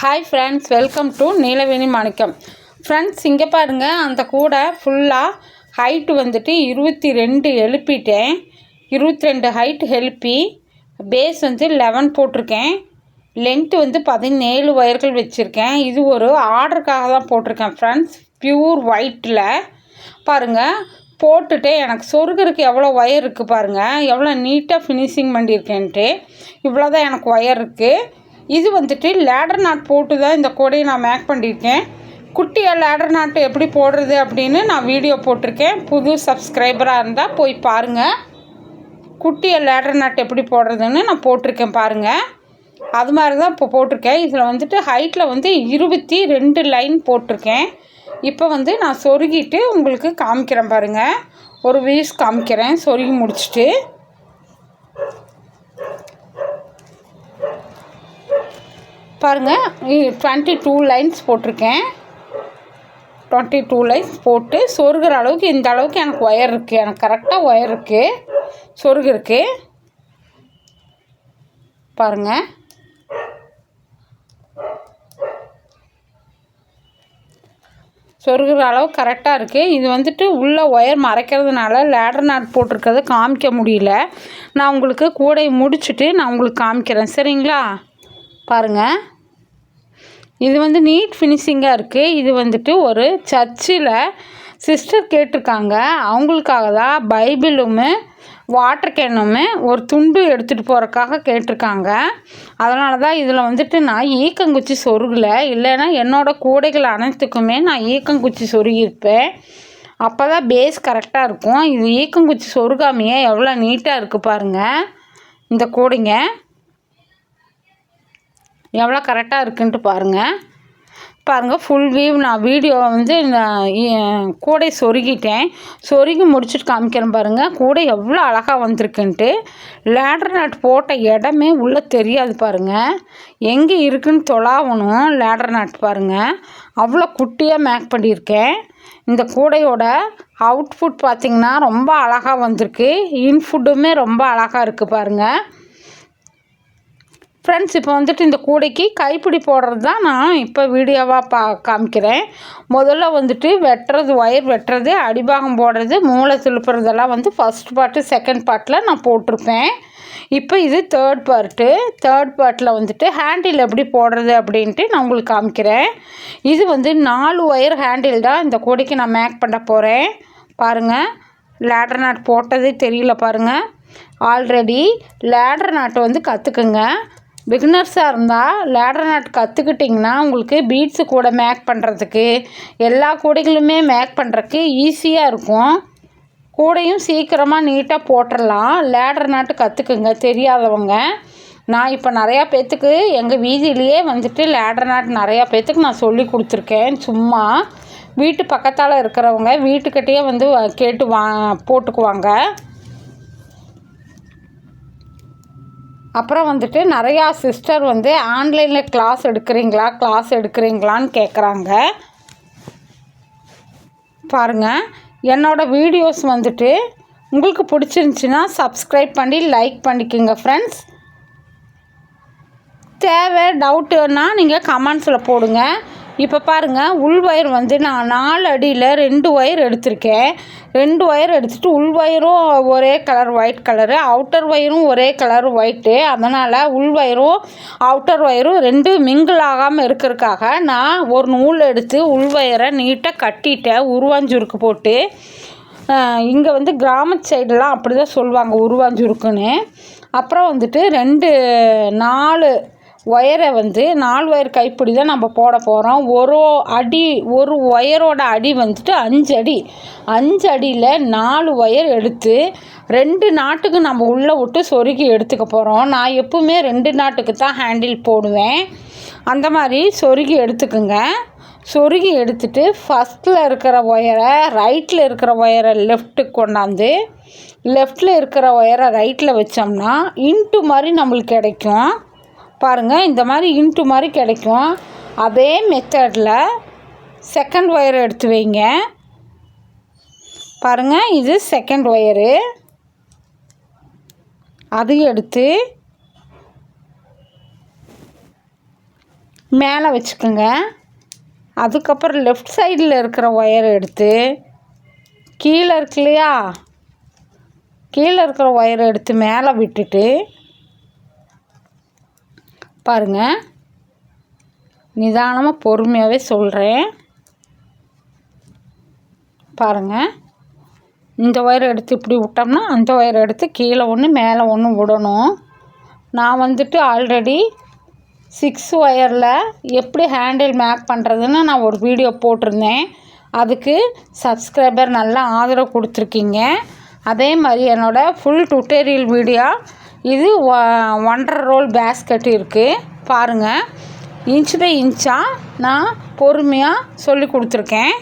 Hi friends welcome to Neelaveni Manickam friends இங்கே பாருங்கள் அந்த கூடை ஃபுல்லாக ஹைட்டு வந்துட்டு இருபத்தி ரெண்டு எழுப்பிட்டேன். இருபத்தி ரெண்டு ஹைட் எழுப்பி பேஸ் வந்து லெவன் போட்டிருக்கேன். லென்த்து வந்து பதினேழு ஒயர்கள் வச்சுருக்கேன். இது ஒரு ஆர்டருக்காக தான் போட்டிருக்கேன் ஃப்ரெண்ட்ஸ் ப்யூர் ஒயிட்டில் பாருங்கள் போட்டுட்டு எனக்கு சொருகிறதுக்கு எவ்வளோ ஒயர் இருக்குது பாருங்கள் எவ்வளோ நீட்டாக ஃபினிஷிங் பண்ணியிருக்கேன்ட்டு. இவ்வளோ தான் எனக்கு ஒயர் இருக்குது இது வந்துட்டு லேடர் நாட் போட்டு தான் இந்த கொடையை நான் மேக் பண்ணியிருக்கேன். குட்டியாக லேடர் நாட்டு எப்படி போடுறது அப்படின்னு நான் வீடியோ போட்டிருக்கேன். புது சப்ஸ்கிரைபராக இருந்தால் போய் பாருங்கள் குட்டியை லேடர் நாட் எப்படி போடுறதுன்னு நான் போட்டிருக்கேன் பாருங்கள் அது மாதிரி தான் இப்போ போட்டிருக்கேன். இதில் வந்துட்டு ஹைட்டில் வந்து இருபத்தி ரெண்டு லைன் போட்டிருக்கேன். இப்போ வந்து நான் சொருகிட்டு உங்களுக்கு காமிக்கிறேன் பாருங்கள் ஒரு வீஸ் காமிக்கிறேன். சொருகி முடிச்சுட்டு. பாருங்கள் டுவெண்ட்டி டூ லைன்ஸ் போட்டிருக்கேன். டுவெண்ட்டி டூ லைன்ஸ் போட்டு சொருகிற அளவுக்கு இந்த அளவுக்கு எனக்கு ஒயர் இருக்குது எனக்கு கரெக்டாக ஒயர் இருக்குது சொருகு இருக்குது பாருங்கள் சொருகிற அளவு கரெக்டாக இருக்குது இது வந்துட்டு உள்ளே ஒயர் மறைக்கிறதுனால லேடர் நாட் போட்டிருக்கிறத காமிக்க முடியல. நான் உங்களுக்கு கூடை முடிச்சுட்டு நான் உங்களுக்கு காமிக்கிறேன். சரிங்களா? பாருங்கள் இது வந்து நீட் ஃபினிஷிங்காக இருக்குது இது வந்துட்டு ஒரு சர்ச்சில் சிஸ்டர் கேட்டிருக்காங்க. அவங்களுக்காக தான் பைபிளும் வாட்டர் கேனுமே ஒரு துண்டு எடுத்துகிட்டு போகிறக்காக கேட்டிருக்காங்க. அதனால தான் இதில் வந்துட்டு நான் ஈக்கங்குச்சி சொருகலை. இல்லைன்னா என்னோடய கூடைகள் அனைத்துக்குமே நான் ஈக்கங்குச்சி சொருகியிருப்பேன். அப்போ தான் பேஸ் கரெக்டாக இருக்கும். இது ஈக்கங்குச்சி சொருகாமையே எவ்வளோ நீட்டாக இருக்குது பாருங்கள் இந்த கூடைங்க. எவ்வளோ கரெக்டாக இருக்குன்ட்டு பாருங்கள் பாருங்கள் ஃபுல் வியூ நான் வீடியோ வந்து நான் கூடை சொருகிட்டேன். சொருகி முடிச்சுட்டு காமிக்கிறேன் பாருங்கள் கூடை எவ்வளோ அழகாக வந்திருக்குன்ட்டு. லேடர் நாட் போட்ட இடமே உள்ளே தெரியாது பாருங்கள் எங்கே இருக்குன்னு தொலாவணும் லேடர் நாட் பாருங்கள் அவ்வளோ குட்டியாக மேக் பண்ணியிருக்கேன். இந்த கூடையோட அவுட்புட் பார்த்திங்கன்னா ரொம்ப அழகாக வந்திருக்கு. இன்ஃபுட்டுமே ரொம்ப அழகாக இருக்குது பாருங்கள் ஃப்ரெண்ட்ஸ் இப்போ வந்துட்டு இந்த கூடைக்கு கைப்பிடி போடுறது தான் நான் இப்போ வீடியோவாக பா காமிக்கிறேன். முதல்ல வந்துட்டு வெட்டுறது ஒயர் வெட்டுறது அடிபாகம் போடுறது மூளை திருப்புறதெல்லாம் வந்து ஃபஸ்ட் பார்ட்டு செகண்ட் பார்ட்டில் நான் போட்டிருப்பேன். இப்போ இது தேர்ட் பார்ட்டு தேர்ட் பார்ட்டில் வந்துட்டு ஹேண்டில் எப்படி போடுறது அப்படின்ட்டு நான் உங்களுக்கு காமிக்கிறேன். இது வந்து நாலு ஒயர் ஹேண்டில் தான் இந்த கூடைக்கு நான் மேக் பண்ண போகிறேன் பாருங்கள் லேடர் நாட் போட்டதே தெரியல பாருங்கள் ஆல்ரெடி லேடர் நாட்டை வந்து கற்றுக்குங்க பிகினர்ஸாக இருந்தால் லேடர் நாட் கற்றுக்கிட்டிங்கன்னா உங்களுக்கு பீட்ஸு கூட மேக் பண்ணுறதுக்கு எல்லா கூடைகளுமே மேக் பண்ணுறதுக்கு ஈஸியாக இருக்கும். கூடையும் சீக்கிரமாக நீட்டாக போட்டுடலாம் லேடர் நாட்டு கற்றுக்குங்க தெரியாதவங்க. நான் இப்போ நிறையா பேர்த்துக்கு எங்கள் வீதியிலேயே வந்துட்டு லேடர் நாட் நிறையா பேர்த்துக்கு நான் சொல்லி கொடுத்துருக்கேன் சும்மா. வீட்டு பக்கத்தால் இருக்கிறவங்க வீட்டுக்கிட்டேயே வந்து கேட்டு வா போட்டுக்குவாங்க. அப்புறம் வந்துட்டு நிறையா சிஸ்டர் வந்து ஆன்லைனில் கிளாஸ் எடுக்கிறீங்களா? கிளாஸ் எடுக்கிறீங்களான்னு கேட்குறாங்க பாருங்கள் என்னோடய வீடியோஸ் வந்துட்டு உங்களுக்கு பிடிச்சிருந்துச்சின்னா சப்ஸ்கிரைப் பண்ணி லைக் பண்ணிக்கோங்க ஃப்ரெண்ட்ஸ் தேவை டவுட்டுன்னா நீங்கள் கமெண்ட்ஸில் போடுங்க. இப்போ பாருங்கள் உள் ஒயர் வந்து நான் நாலு அடியில் ரெண்டு ஒயர் எடுத்திருக்கேன். ரெண்டு ஒயர் எடுத்துகிட்டு உள் ஒயரும் ஒரே கலர் ஒயிட் கலரு அவுட்டர் ஒயரும் ஒரே கலர் ஒயிட்டு அதனால் உள் ஒயரும் அவுட்டர் ஒயரும் ரெண்டு மிங்கிள் ஆகாமல் இருக்கிறதுக்காக நான் ஒரு நூல் எடுத்து உள் ஒயரை நீட்டாக கட்டிட்டேன் உருவாஞ்சுருக்கு போட்டு. இங்கே வந்து கிராம சைடெலாம் அப்படி தான் சொல்லுவாங்க உருவாஞ்சுருக்குன்னு. அப்புறம் வந்துட்டு ரெண்டு நாலு ஒயரை வந்து நாலு ஒயர் கைப்பிடி தான் நம்ம போட போகிறோம் ஒரு அடி ஒரு ஒயரோட அடி வந்துட்டு அஞ்சு அடி. அஞ்சு அடியில் நாலு ஒயர் எடுத்து ரெண்டு நாட்டுக்கு நம்ம உள்ளே விட்டு சொருகி எடுத்துக்க போகிறோம் நான் எப்பவுமே ரெண்டு நாட்டுக்கு தான் ஹேண்டில் போடுவேன். அந்த மாதிரி சொருகி எடுத்துக்குங்க. சொருகி எடுத்துட்டு ஃபஸ்ட்டில் இருக்கிற ஒயரை ரைட்டில் இருக்கிற ஒயரை லெஃப்ட்டுக்கு கொண்டாந்து லெஃப்டில் இருக்கிற ஒயரை ரைட்டில் வச்சோம்னா இன்ட்டு மாதிரி நம்மளுக்கு கிடைக்கும். பாருங்கள் இந்த மாதிரி இன்ட்டு மாதிரி கிடைக்கும். அதே மெத்தடில் செகண்ட் ஒயர் எடுத்து வைங்க. பாருங்கள் இது செகண்ட் ஒயரு அதையும் எடுத்து மேலே வச்சுக்கோங்க. அதுக்கப்புறம் லெஃப்ட் சைடில் இருக்கிற ஒயர் எடுத்து கீழே இருக்கு இல்லையா? கீழே இருக்கிற ஒயரை எடுத்து மேலே விட்டுட்டு பாருங்கள் நிதானமாக பொறுமையாகவே சொல்கிறேன் பாருங்கள் இந்த ஒயர் எடுத்து இப்படி விட்டோம்னா அந்த ஒயர் எடுத்து கீழே ஒன்று மேலே ஒன்று விடணும். நான் வந்துட்டு ஆல்ரெடி சிக்ஸ் ஒயரில் எப்படி ஹேண்டில் மேக் பண்ணுறதுன்னு நான் ஒரு வீடியோ போட்டிருந்தேன். அதுக்கு சப்ஸ்கிரைபர் நல்லா ஆதரவு கொடுத்துருக்கீங்க. அதே மாதிரி என்னோடய ஃபுல் டுட்டோரியல் வீடியோ இது ஒன்றரை ரோல் பேஸ்கெட் இருக்குது பாருங்கள் இன்ச் பை இன்ச்சாக நான் பொறுமையாக சொல்லி கொடுத்துருக்கேன்.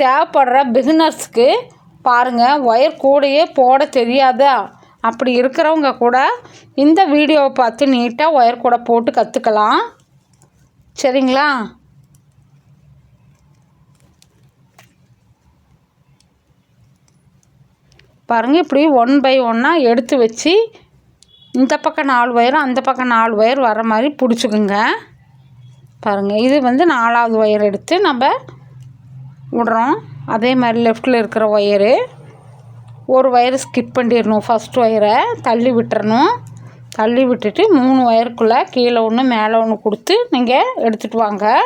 தேவைப்படுற பிகினர்ஸ்க்கு பாருங்கள் ஒயர் கூடையே போட தெரியாதா? அப்படி இருக்கிறவங்க கூட இந்த வீடியோவை பார்த்து நீட்டாக ஒயர் கூட போட்டு கற்றுக்கலாம் சரிங்களா? பாருங்கள் இப்படி ஒன் பை ஒன்னாக எடுத்து வச்சு இந்த பக்கம் நாலு ஒயரும் அந்த பக்கம் நாலு ஒயர் வர மாதிரி பிடிச்சிக்குங்க. பாருங்கள் இது வந்து நாலாவது ஒயர் எடுத்து நம்ம விடுறோம். அதே மாதிரி லெஃப்டில் இருக்கிற ஒயரு ஒரு ஒயர் ஸ்கிப் பண்ணிடணும். ஃபஸ்ட் ஒயரை தள்ளி விட்டுறணும். தள்ளி விட்டுட்டு மூணு ஒயருக்குள்ளே கீழே ஒன்று மேலே ஒன்று கொடுத்து நீங்கள் எடுத்துகிட்டு வாங்க.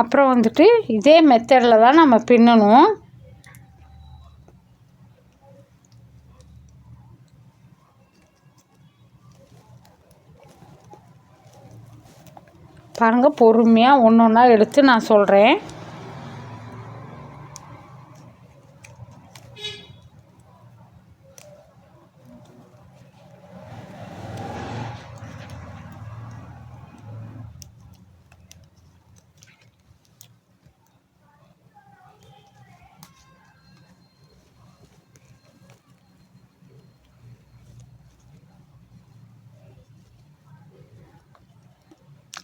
அப்புறம் வந்துட்டு இதே மெத்தடில் தான் நம்ம பின்னணும். பாருங்கள் பொறுமையாக ஒன்று ஒன்றா எடுத்து நான் சொல்கிறேன்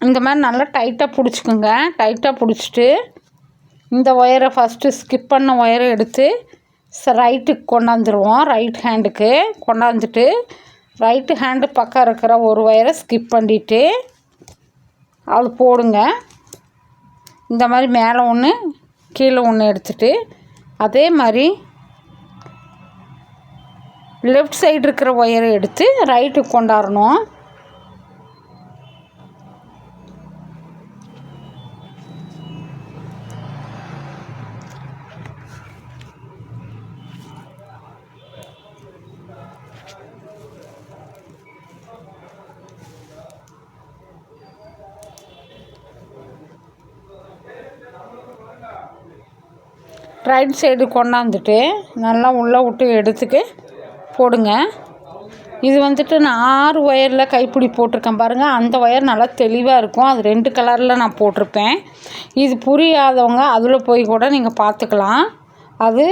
இந்த மாதிரி நல்லா டைட்டாக பிடிச்சிக்குங்க. டைட்டாக பிடிச்சிட்டு இந்த ஒயரை ஃபஸ்ட்டு ஸ்கிப் பண்ண ஒயரை எடுத்து ரைட்டுக்கு கொண்டாந்துருவோம். ரைட் ஹேண்டுக்கு கொண்டாந்துட்டு ரைட்டு ஹேண்டு பக்கம் இருக்கிற ஒரு ஒயரை ஸ்கிப் பண்ணிட்டு அது போடுங்க. இந்த மாதிரி மேலே ஒன்று கீழே ஒன்று எடுத்துட்டு அதே மாதிரி லெஃப்ட் சைடு இருக்கிற ஒயரை எடுத்து ரைட்டுக்கு கொண்டாடணும் ரைட் சைடு கொண்டாந்துட்டு நல்லா உள்ளே விட்டு எடுத்துக்கு போடுங்க. இது வந்துட்டு நான் ஆறு ஒயரில் கைப்பிடி போட்டிருக்கேன் பாருங்கள் அந்த ஒயர் நல்லா தெளிவாக இருக்கும். அது ரெண்டு கலரில் நான் போட்டிருப்பேன். இது புரியாதவங்க அதில் போய் கூட நீங்கள் பார்த்துக்கலாம் அது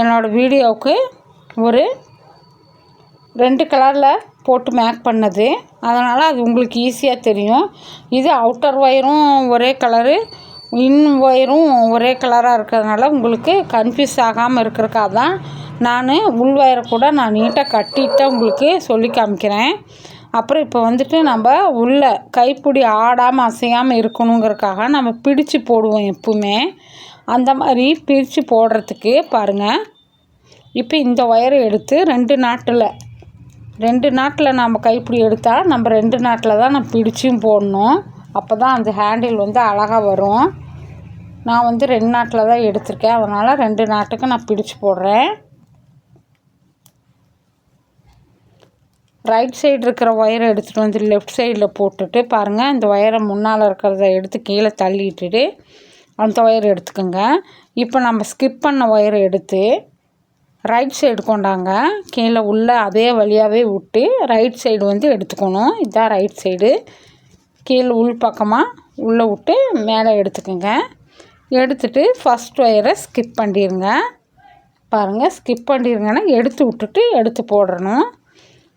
என்னோடய வீடியோவுக்கு ஒரு ரெண்டு கலரில் போட்டு மேக் பண்ணது. அதனால் அது உங்களுக்கு ஈஸியாக தெரியும். இது அவுட்டர் ஒயரும் ஒரே கலரு இன் ஒயரும் ஒரே கலராக இருக்கிறதுனால உங்களுக்கு கன்ஃபியூஸ் ஆகாமல் இருக்கிறக்காக தான் நான் உள் ஒயரை கூட நான் நீட்டாக கட்டிட்டு தான் உங்களுக்கு சொல்லி காமிக்கிறேன். அப்புறம் இப்போ வந்துட்டு நம்ம உள்ள கைப்பிடி ஆடாமல் அசையாமல் இருக்கணுங்கிறதுக்காக நம்ம பிடிச்சு போடுவோம் எப்பவுமே. அந்த மாதிரி பிரித்து போடுறதுக்கு பாருங்கள் இப்போ இந்த ஒயரை எடுத்து ரெண்டு நாட்டில் ரெண்டு நாட்டில் நம்ம கைப்பிடி எடுத்தால் நம்ம ரெண்டு நாட்டில் தான் நம்ம பிடிச்சும் போடணும். அப்போ தான் அந்த ஹேண்டில் வந்து அழகாக வரும். நான் வந்து ரெண்டு நாட்டில் தான் எடுத்திருக்கேன். அதனால் ரெண்டு நாட்டுக்கு நான் பிடிச்சு போடுறேன். ரைட் சைடு இருக்கிற ஒயரை எடுத்துகிட்டு வந்து லெஃப்ட் சைடில் போட்டுட்டு பாருங்கள் இந்த ஒயரை முன்னால் இருக்கிறத எடுத்து கீழே தள்ளிட்டுட்டு அந்த ஒயரை எடுத்துக்கோங்க. இப்போ நம்ம ஸ்கிப் பண்ண ஒயரை எடுத்து ரைட் சைடு கொண்டாங்க. கீழே உள்ள அதே வழியாகவே விட்டு ரைட் சைடு வந்து எடுத்துக்கணும். இதுதான் ரைட் சைடு கீழே உள் பக்கமாக உள்ளே விட்டு மேலே எடுத்துக்கோங்க. எடுத்துட்டு ஃபஸ்ட் ஒயரை ஸ்கிப் பண்ணிடுங்க பாருங்கள் ஸ்கிப் பண்ணிடுங்கன்னா எடுத்து விட்டுட்டு எடுத்து போடணும்.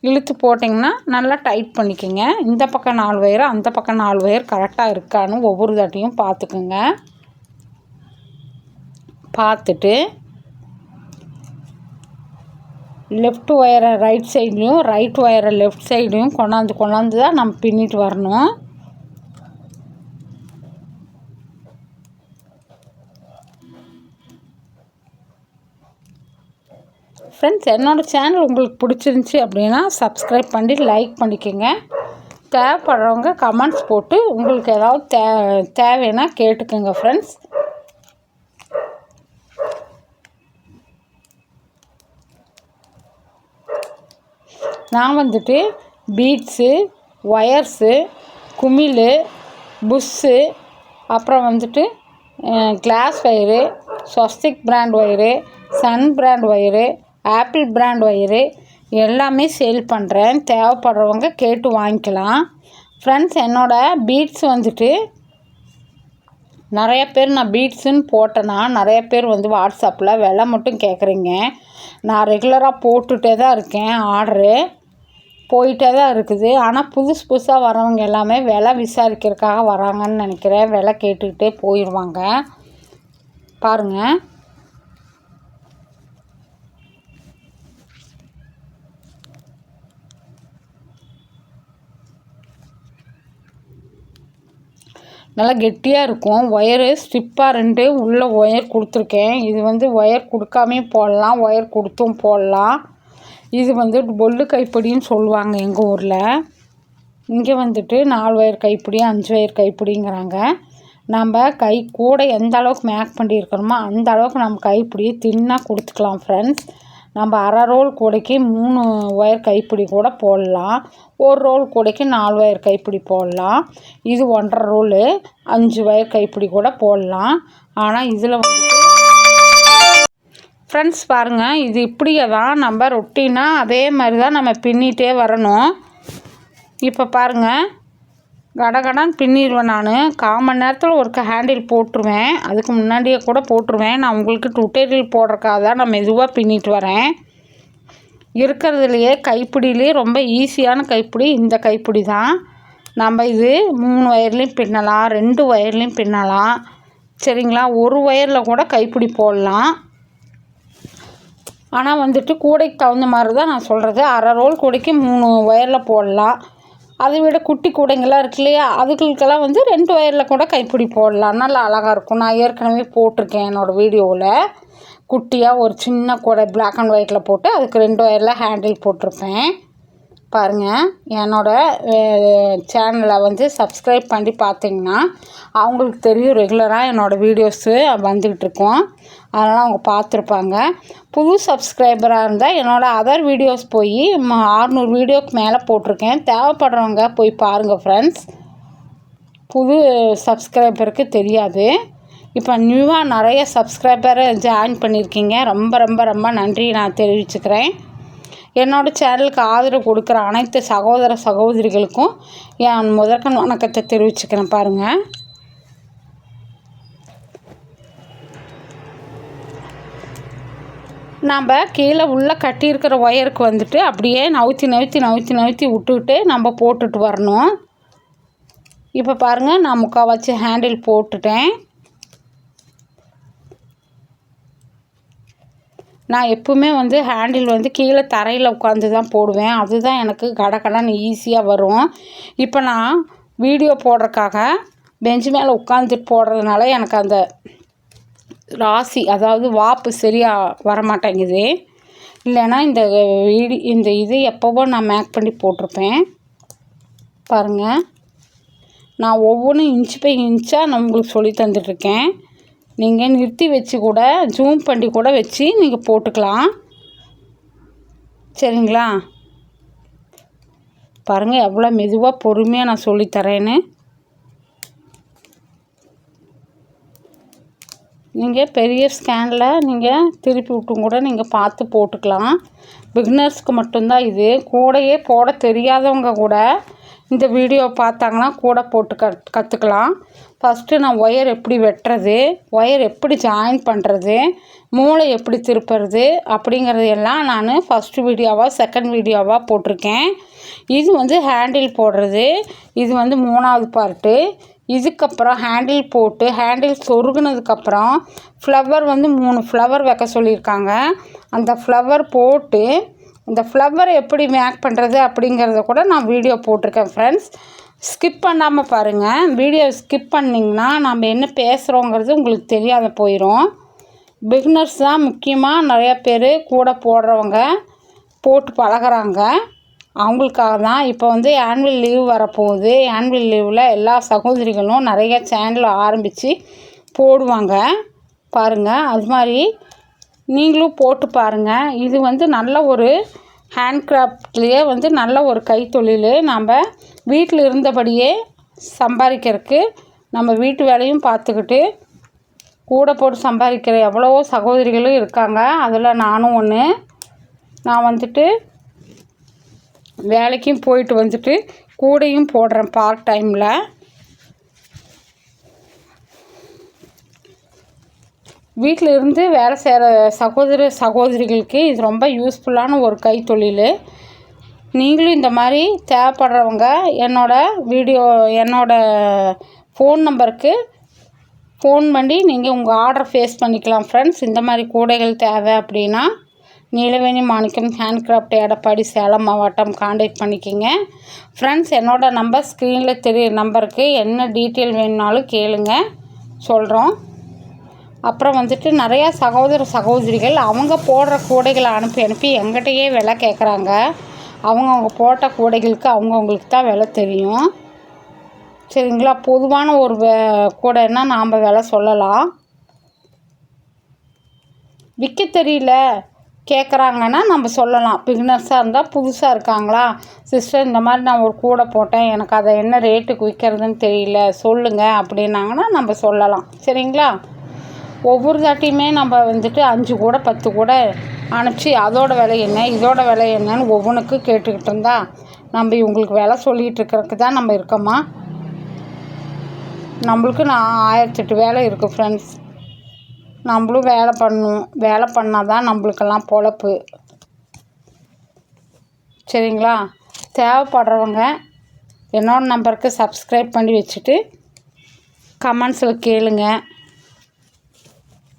இழுத்து போட்டிங்கன்னா நல்லா டைட் பண்ணிக்கோங்க. இந்த பக்கம் நாலு ஒயர் அந்த பக்கம் நாலு ஒயர் கரெக்டாக இருக்கான்னு ஒவ்வொரு தாட்டியும் பார்த்துக்குங்க. பார்த்துட்டு லெஃப்ட் ஒயரை ரைட் சைட்லேயும் ரைட் ஒயரை லெஃப்ட் சைட்லேயும் கொண்டாந்து கொண்டாந்து தான் நம்ம பின்னிட்டு வரணும். ஃப்ரெண்ட்ஸ் என்னோடய சேனல் உங்களுக்கு பிடிச்சிருந்துச்சி அப்படின்னா சப்ஸ்கிரைப் பண்ணி லைக் பண்ணிக்கோங்க. தேவைப்படுறவங்க கமெண்ட்ஸ் போட்டு உங்களுக்கு ஏதாவது தே தேவைன்னா கேட்டுக்கோங்க ஃப்ரெண்ட்ஸ் நான் வந்துட்டு பீட்ஸு ஒயர்ஸு குமிழ் புஷ்ஷு அப்புறம் வந்துட்டு glass wire Swastik brand wire sun brand wire apple brand wire. எல்லாமே சேல் பண்ணுறேன் தேவைப்படுறவங்க கேட்டு வாங்கிக்கலாம். ஃப்ரெண்ட்ஸ் என்னோடய பீட்ஸ் வந்துட்டு நிறைய பேர் நான் பீட்ஸுன்னு போட்டேன்னா நிறைய பேர் வந்து வாட்ஸ்அப்பில் விலை மட்டும் கேட்குறீங்க. நான் ரெகுலராக போட்டுகிட்டே தான் இருக்கேன் ஆர்டரு. போயிட்டே தான் இருக்குது. ஆனால் புதுசு புதுசாக வரவங்க எல்லாமே விலை விசாரிக்கிறதுக்காக வராங்கன்னு நினைக்கிறேன். விலை கேட்டுக்கிட்டே போயிடுவாங்க. பாருங்கள் நல்லா கெட்டியாக இருக்கும். ஒயரு ஸ்டிப்பாக ரெண்டு உள்ளே ஒயர் கொடுத்துருக்கேன். இது வந்து ஒயர் கொடுக்காமே போடலாம். ஒயர் கொடுத்தும் போடலாம். இது வந்து பொல்லு கைப்பிடின்னு சொல்லுவாங்க எங்கள் ஊரில். இங்கே வந்துட்டு நாலு ஒயர் கைப்பிடி அஞ்சு ஒயர் கைப்பிடிங்கிறாங்க. நம்ம கை கூட எந்த அளவுக்கு மேக் பண்ணியிருக்கிறோமோ அந்த அளவுக்கு நம்ம கைப்பிடியை தின்னாக கொடுத்துக்கலாம் ஃப்ரெண்ட்ஸ் நம்ம அரை ரோல் கூடைக்கு மூணு ஒயர் கைப்பிடி கூட போடலாம். ஒரு ரோல் கூடைக்கு நாலு ஒயர் கைப்பிடி போடலாம். இது ஒன்றரை ரோலு அஞ்சு ஒயர் கைப்பிடி கூட போடலாம். ஆனால் இதில் வந்துட்டு ஃப்ரெண்ட்ஸ் பாருங்கள் இது இப்படியே தான் நம்ம ரொட்டீனாக அதே மாதிரி தான் நம்ம பின்னிகிட்டே வரணும். இப்போ பாருங்கள் கடகடான்னு பின்னிடுவேன் நான். கால் மணி நேரத்தில் ஒருக்க ஹேண்டில் போட்டுருவேன். அதுக்கு முன்னாடியே கூட போட்டுருவேன். நான் உங்களுக்கு டுட்டேரியல் போடுறக்காக தான் நான் மெதுவாக பின்னிட்டு வரேன். இருக்கிறதுலையே கைப்பிடியிலே ரொம்ப ஈஸியான கைப்பிடி இந்த கைப்பிடி தான். நம்ம இது மூணு ஒயர்லேயும் பின்னலாம் ரெண்டு ஒயர்லேயும் பின்னலாம். சரிங்களா? ஒரு ஒயரில் கூட கைப்பிடி போடலாம். ஆனால் வந்துட்டு கூடைக்கு தகுந்த மாதிரி தான் நான் சொல்கிறது அரை ரோல் கூடைக்கு மூணு ஒயரில் போடலாம். அதை விட குட்டி கூடைங்கள்லாம் இருக்கு இல்லையா? அதுகளுக்கெல்லாம் வந்து ரெண்டு ஒயரில் கூட கைப்பிடி போடலாம். நல்லா அழகாக இருக்கும். நான் ஏற்கனவே போட்டிருக்கேன் என்னோடய வீடியோவில். குட்டியாக ஒரு சின்ன கூடை பிளாக் அண்ட் ஒயிட்டில் போட்டு அதுக்கு ரெண்டு ஒயரில் ஹேண்டில் போட்டிருப்பேன். பாருங்கள் என்னோடய சேனலை வந்து சப்ஸ்கிரைப் பண்ணி பார்த்தீங்கன்னா அவங்களுக்கு தெரியும் ரெகுலராக என்னோடய வீடியோஸு வந்துக்கிட்டு இருக்கோம். அதனால் அவங்க பார்த்துருப்பாங்க. புது சப்ஸ்கிரைபராக இருந்தால் என்னோடய அதர் வீடியோஸ் போய் ஆறுநூறு வீடியோக்கு மேலே போட்டிருக்கேன். தேவைப்படுறவங்க போய் பாருங்கள் ஃப்ரெண்ட்ஸ் புது சப்ஸ்கிரைபருக்கு தெரியாது. இப்போ நியூவாக நிறைய சப்ஸ்கிரைபரை ஜாயின் பண்ணியிருக்கீங்க. ரொம்ப ரொம்ப ரொம்ப நன்றி நான் தெரிவிச்சுக்கிறேன். என்னோடய சேனலுக்கு ஆதரவு கொடுக்குற அனைத்து சகோதர சகோதரிகளுக்கும் என் முதற்கண் வணக்கத்தை தெரிவிச்சுக்கிறேன் பாருங்கள் நம்ம கீழே உள்ளே கட்டியிருக்கிற ஒயருக்கு வந்துட்டு அப்படியே நவுத்தி நவுத்தி நவுத்தி நவுத்தி விட்டுக்கிட்டு நம்ம போட்டுட்டு வரணும். இப்போ பாருங்கள் நான் முக்கால்வாசி ஹேண்டில் போட்டுட்டேன். நான் எப்பவுமே வந்து ஹேண்டில் வந்து கீழே தரையில் உட்காந்து தான் போடுவேன். அதுதான் எனக்கு கடகடன்னு ஈஸியாக வரும். இப்போ நான் வீடியோ போடுறக்காக பெஞ்சு மேலே உட்காந்துட்டு போடுறதுனால எனக்கு அந்த ராசி அதாவது வாப்பு சரியாக வரமாட்டேங்குது. இல்லைன்னா இந்த இடி இந்த இது எப்போவோ நான் மேக் பண்ணி போட்டிருப்பேன். பாருங்கள் நான் ஒவ்வொன்றும் இன்ச் பை இன்ச்சாக நான் உங்களுக்கு சொல்லி தந்துட்டுருக்கேன். நீங்கள் நிறுத்தி வச்சு கூட ஜூம் பண்ணி கூட வச்சு நீங்கள் போட்டுக்கலாம். சரிங்களா? பாருங்கள் எவ்வளோ மெதுவாக பொறுமையாக நான் சொல்லித்தரேன்னு நீங்கள் பெரிய ஸ்கேனில் நீங்கள் திருப்பி விட்டும் கூட நீங்கள் பார்த்து போட்டுக்கலாம். பிகினர்ஸ்க்கு மட்டும்தான் இது. கூடையே போட தெரியாதவங்க கூட இந்த வீடியோ பார்த்தாங்கன்னா கூட போட்டு கத் கற்றுக்கலாம் ஃபஸ்ட்டு நான் ஒயர் எப்படி வெட்டுறது ஒயர் எப்படி ஜாயின் பண்ணுறது மூளை எப்படி திருப்புறது அப்படிங்கிறது எல்லாம் நான் ஃபஸ்ட்டு வீடியோவாக செகண்ட் வீடியோவாக போட்டிருக்கேன். இது வந்து ஹேண்டில் போடுறது. இது வந்து மூணாவது பார்ட்டு இதுக்கப்புறம் ஹேண்டில் போட்டு ஹேண்டில் சொருகுனதுக்கப்புறம் ஃப்ளவர் வந்து மூணு ஃப்ளவர் வைக்க சொல்லியிருக்காங்க. அந்த ஃப்ளவர் போட்டு இந்த ஃப்ளவர் எப்படி மேக் பண்ணுறது அப்படிங்கிறத கூட நான் வீடியோ போட்டிருக்கேன் ஃப்ரெண்ட்ஸ் ஸ்கிப் பண்ணாமல் பாருங்கள் வீடியோ ஸ்கிப் பண்ணிங்கன்னா நம்ம என்ன பேசுகிறோங்கிறது உங்களுக்கு தெரியாத போயிடும் பிகினர்ஸ் தான் முக்கியமாக நிறையா பேர் கூட போடுறவங்க போட்டு பழகுறாங்க. அவங்களுக்காக தான். இப்போ வந்து ஆனுவல் லீவ் வரப்போகுது. ஆன்வல் லீவில் எல்லா சகோதரிகளும் நிறைய சேனல் ஆரம்பித்து போடுவாங்க. பாருங்கள் அது மாதிரி நீங்களும் போட்டு பாருங்கள் இது வந்து நல்ல ஒரு ஹேண்ட் கிராஃப்ட்லேயே வந்து நல்ல ஒரு கைத்தொழில். நாம் வீட்டில் இருந்தபடியே சம்பாதிக்கிறதுக்கு நம்ம வீட்டு வேலையும் பார்த்துக்கிட்டு கூட போட்டு சம்பாதிக்கிற எவ்வளவோ சகோதரிகளும் இருக்காங்க. அதில் நானும் ஒன்று நான் வந்துட்டு வேலைக்கும் போயிட்டு வந்துட்டு கூடையும் போடுறேன் பார்ட் டைமில் வீட்டில் இருந்து வேலை செய்கிற சகோதர சகோதரிகளுக்கு இது ரொம்ப யூஸ்ஃபுல்லான ஒரு கைத்தொழில். நீங்களும் இந்த மாதிரி தேவைப்படுறவங்க என்னோடய வீடியோ என்னோடய ஃபோன் நம்பருக்கு ஃபோன் பண்ணி நீங்கள் உங்கள் ஆர்டர் ஃபேஸ் பண்ணிக்கலாம் ஃப்ரெண்ட்ஸ் இந்த மாதிரி கூடைகள் தேவை அப்படின்னா நீலவேணி மாணிக்கம் ஹேண்ட்கிராஃப்ட் எடப்பாடி சேலம் மாவட்டம் காண்டாக்ட் பண்ணிக்கோங்க. ஃப்ரெண்ட்ஸ் என்னோடய நம்பர் ஸ்க்ரீனில் தெரிய நம்பருக்கு என்ன டீட்டெயில் வேணுனாலும் கேளுங்க. சொல்கிறோம் அப்புறம் வந்துட்டு நிறையா சகோதர சகோதரிகள் அவங்க போடுற கூடைகளை அனுப்பி அனுப்பி எங்கிட்டயே விலை கேட்குறாங்க அவங்கவுங்க போட்ட கூடைகளுக்கு அவங்கவுங்களுக்கு தான் விலை தெரியும். சரிங்களா? பொதுவான ஒரு கூடைன்னா நாம் விலை சொல்லலாம். விற்க தெரியல. கேட்குறாங்கன்னா நம்ம சொல்லலாம். பிகினர்ஸாக இருந்தால் புதுசாக இருக்காங்களா? சிஸ்டர் இந்த மாதிரி நான் ஒரு கூடை போட்டேன். எனக்கு அதை என்ன ரேட்டுக்கு விற்கிறதுன்னு தெரியல. சொல்லுங்கள் அப்படின்னாங்கன்னா நம்ம சொல்லலாம். சரிங்களா? ஒவ்வொரு தாட்டியுமே நம்ம வந்துட்டு அஞ்சு கூட பத்து கூட அனுப்பிச்சி அதோட விலை என்ன இதோட விலை என்னன்னு ஒவ்வொன்றுக்கும் கேட்டுக்கிட்டு இருந்தா நம்ம இவங்களுக்கு விலை சொல்லிகிட்டு இருக்கிறதுக்கு தான் நம்ம இருக்கோமா? நம்மளுக்கு நான் ஆயிரத்தெட்டு வேலை இருக்குது ஃப்ரெண்ட்ஸ் நம்மளும் வேலை பண்ணணும் வேலை பண்ணால் தான் நம்மளுக்கெல்லாம் பொழப்பு. சரிங்களா? தேவைப்படுறவங்க என்னோடய நம்பருக்கு சப்ஸ்கிரைப் பண்ணி வச்சுட்டு கமெண்ட்ஸில் கேளுங்க.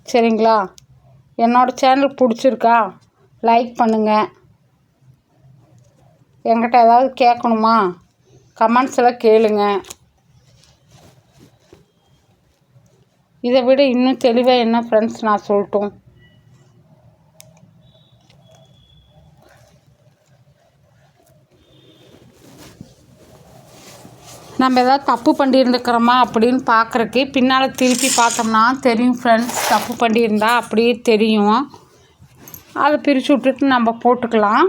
சரிங்களா? என்னோடய சேனல் பிடிச்சிருக்கா லைக் பண்ணுங்கள் என்கிட்ட ஏதாவது கேட்கணுமா? கமெண்ட்ஸில் கேளுங்கள் இதை விட இன்னும் தெளிவாக என்ன ஃப்ரெண்ட்ஸ் நான் சொல்லட்டும். நம்ம ஏதாவது தப்பு பண்ணியிருந்துக்கிறோமா அப்படின்னு பார்க்குறக்கு பின்னால் திருப்பி பார்த்தோம்னா தெரியும் ஃப்ரெண்ட்ஸ் தப்பு பண்ணியிருந்தா அப்படியே தெரியும். அதை பிரித்து விட்டுட்டு நம்ம போட்டுக்கலாம்.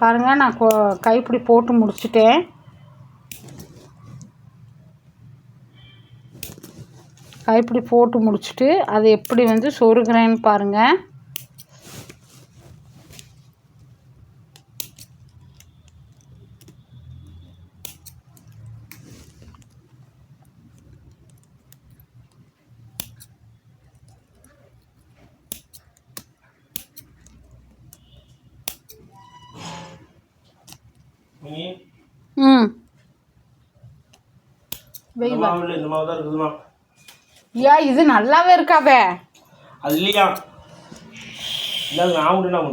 பாருங்கள் நான் கோ கைப்பிடி போட்டு முடிச்சிட்டேன். கைப்பிடி போட்டு முடிச்சுட்டு அது எப்படி வந்து சொருகிறேன்னு பாருங்கள் யா இது நல்லாவே இருக்காவே. அது இல்லையா நான் மட்டும் நான்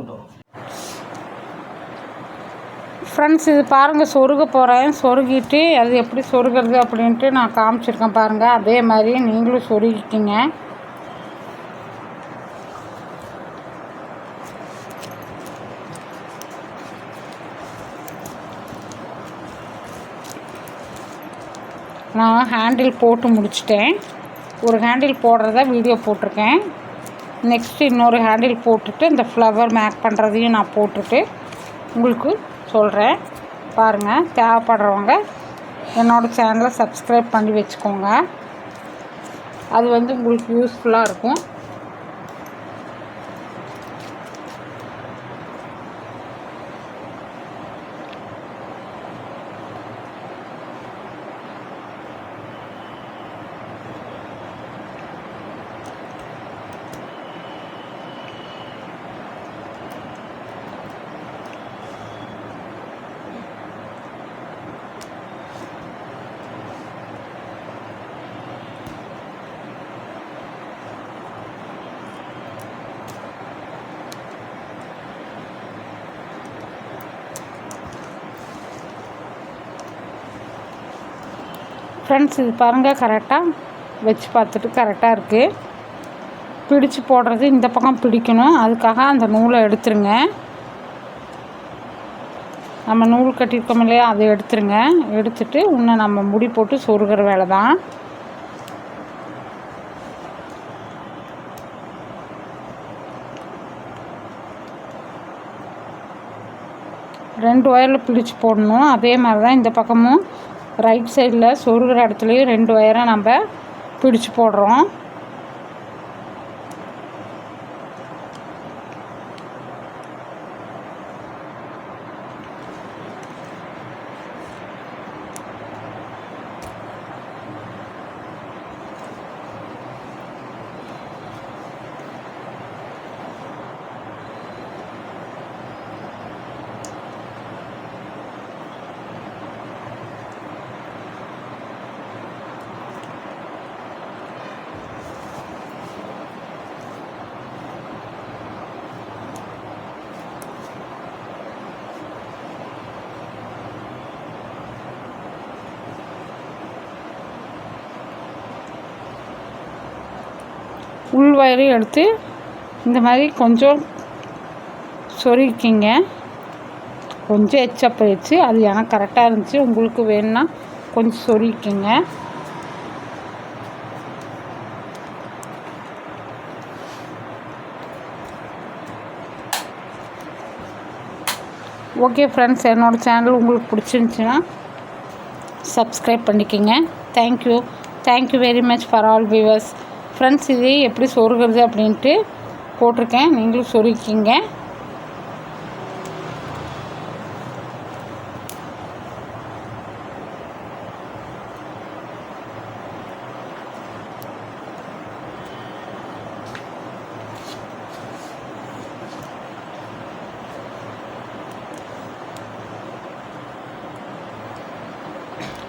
ஃப்ரெண்ட்ஸ் இது பாருங்கள் சொருக போகிறேன் சொருகிட்டு அது எப்படி சொருகிறது அப்படின்ட்டு நான் காமிச்சிருக்கேன் பாருங்கள் அதே மாதிரி நீங்களும் சொருகிக்கிங்க. நான் ஹேண்டில் போட்டு முடிச்சிட்டேன். ஒரு ஹேண்டில் போடுறத வீடியோ போட்டிருக்கேன். நெக்ஸ்ட்டு இன்னொரு ஹேண்டில் போட்டுட்டு இந்த ஃப்ளவர் மேக் பண்ணுறதையும் நான் போட்டுட்டு உங்களுக்கு சொல்கிறேன் பாருங்கள் தேவைப்படுறவங்க என்னோடய சேனலை சப்ஸ்கிரைப் பண்ணி வச்சுக்கோங்க. அது வந்து உங்களுக்கு யூஸ்ஃபுல்லாக இருக்கும். ஃப்ரெண்ட்ஸ் இது பாருங்கள் கரெக்டாக வச்சு பார்த்துட்டு கரெக்டாக இருக்குது பிடிச்சு போடுறது இந்த பக்கம் பிடிக்கணும். அதுக்காக அந்த நூலை எடுத்துருங்க. நம்ம நூல் கட்டியிருக்கோம் இல்லையா அதை எடுத்துருங்க. எடுத்துட்டு இன்னும் நம்ம முடி போட்டு சொருகிற வேலை தான். ரெண்டு ஒயரில் பிடிச்சு போடணும். அதே மாதிரி தான் இந்த பக்கமும். ரைட் சைடில் சொருகிற இடத்துலையும் ரெண்டு ஒயரை நம்ம பிடிச்சு போடுறோம். உள் எடுத்து இந்த மாதிரி கொஞ்சம் சொருக்கிங்க. கொஞ்சம் எச்சா போயிடுச்சு. அது எனக்கு கரெக்டாக இருந்துச்சு. உங்களுக்கு வேணும்னா கொஞ்சம் சொருக்கிங்க. ஓகே ஃப்ரெண்ட்ஸ் என்னோடய சேனல் உங்களுக்கு பிடிச்சிருந்துச்சின்னா சப்ஸ்கிரைப் பண்ணிக்கோங்க. Thank you thank you very much for all viewers friends இது எப்படி சொருகிறது அப்படின்ட்டு போட்டிருக்கேன். நீங்களும் சொருக்கிங்க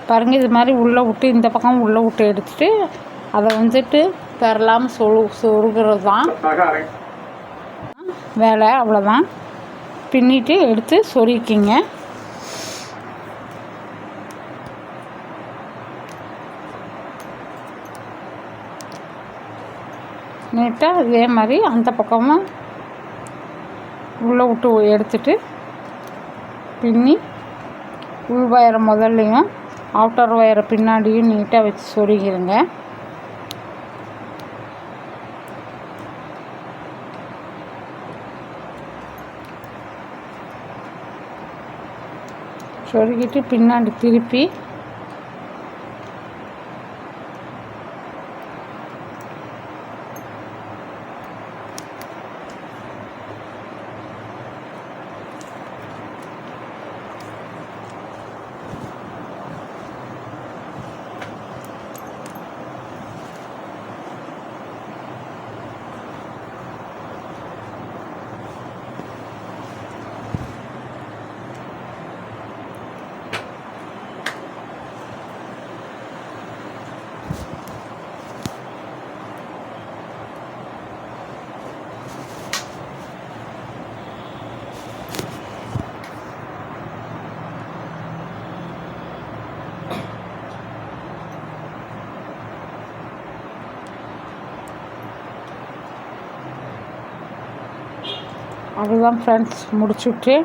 பாருங்கள் இது மாதிரி உள்ளே விட்டு இந்த பக்கம் உள்ளே விட்டு எடுத்துகிட்டு அதை வந்துட்டு தரலாம் சொல் சொருகிறது தான் வேலை அவ்வளோதான் பின்னிட்டு எடுத்து சொருக்கிங்க நீட்டாக இதே மாதிரி அந்த பக்கமும் உள்ளே விட்டு எடுத்துட்டு பின்னி உள் வயரை முதல்லையும் அவுட்டர் வயரை பின்னாடியும் நீட்டாக வச்சு சொருகிருங்க சொருகிட்டு பின்னாடி திருப்பி அதுதான் ஃப்ரெண்ட்ஸ் முடிச்சுட்டு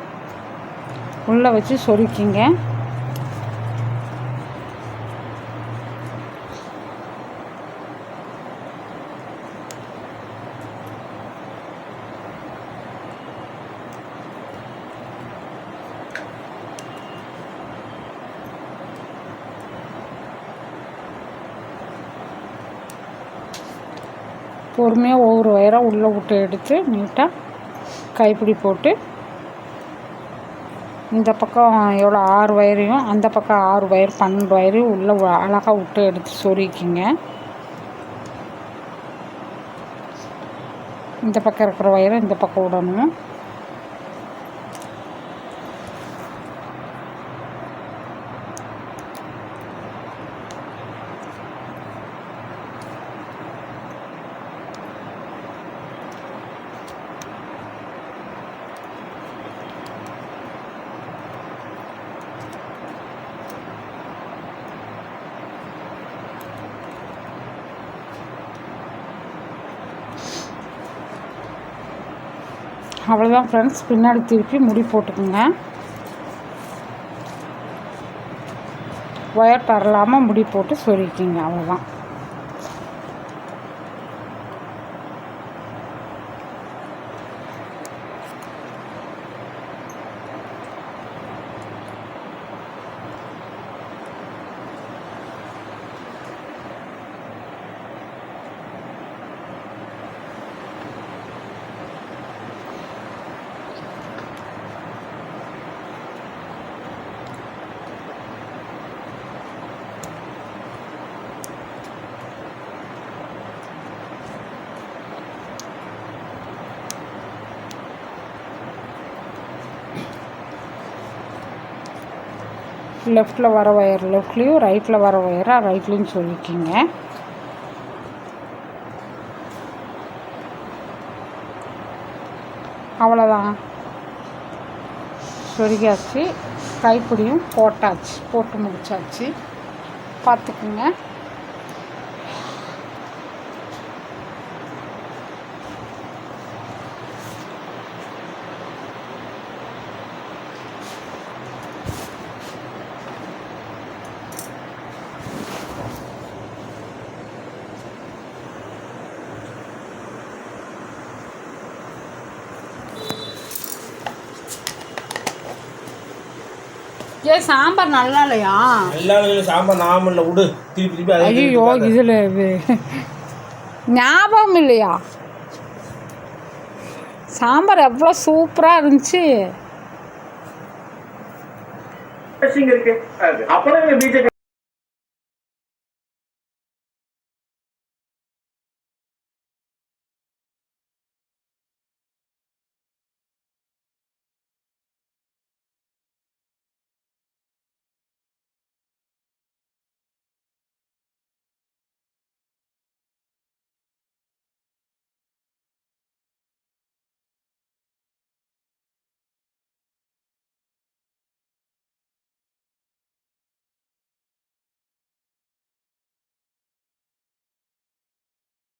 உள்ளே வச்சு சொருக்கிங்க. பொறுமையாக ஒவ்வொரு வயராக உள்ளே விட்டு எடுத்து நீட்டாக கைப்பிடி போட்டு இந்த பக்கம் எவ்வளோ ஆறு வயரையும் அந்த பக்கம் ஆறு வயர் பன்னெண்டு வயரையும் உள்ளே அழகாக விட்டு எடுத்து சொருக்கிங்க இந்த பக்கம் இருக்கிற வயரை இந்த பக்கம் விடணும். அவ்வளோதான் ஃப்ரெண்ட்ஸ் பின்னாடி திருப்பி முடி போட்டுக்குங்க. ஒயர் தரலாமல் முடி போட்டு சொருக்கிங்க அவ்வளோதான் லெஃப்டில் வர ஒயர் லெஃப்ட்லேயும் ரைட்டில் வர ஒயராக ரைட்லேயும் சொல்லிக்கிங்க அவ்வளோதான் சொருகியாச்சு. கைப்பிடியும் போட்டாச்சு. போட்டு முடிச்சாச்சு. பார்த்துக்குங்க. ஏன் சாம்பார் நல்லா இல்லையா எல்லாரும் சாம்பார் நாமல்ல விடு. திருப்பி திருப்பி ஐயோ. இதில் இது. ஞாபகம் இல்லையா? சாம்பார் எவ்வளோ சூப்பராக இருந்துச்சு. இருக்கு.